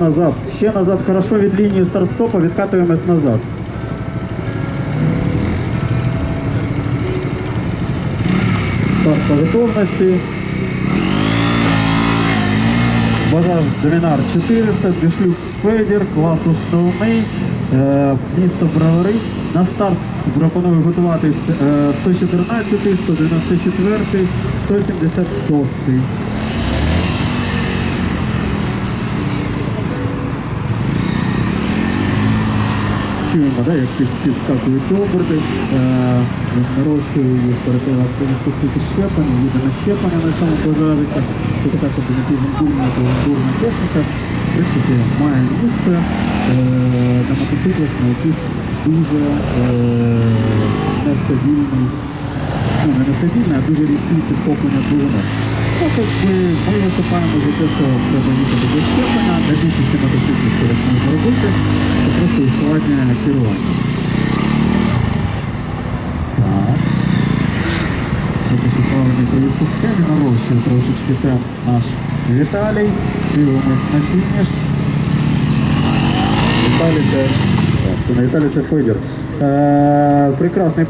Назад. Ще назад. Хорошо від лінії старт-стопу відкатуємось назад. Старт по готовності. Бажаж Домінар 400, Дешлюк Федір, клас основний, е, місто Бровари. На старт пропоную готуватись е, 114, 194, 176. Чуємо, да, як під, підскакують оберти, е, нарощує їх перед спустити щеплення, їде на щеплення на цьому пожежиться. Це така комбінативна бурна техніка. В принципі, має місце е, на мотоциклах, на яких дуже е, нестабільний, ну не нестабільний, а дуже різкий підхоплення двигуна. Ну, ми, виступаємо за те, що треба їхати без щеплення, на більшості мотоциклів це можна робити, це просто ускладнює керування. Так. Поки що плаваний проїзд по схемі, нарощує трошечки темп наш Віталій. Дивимось на фініш. Віталій це, так, це не Віталій, це Федір. Е, прекрасний проїзд.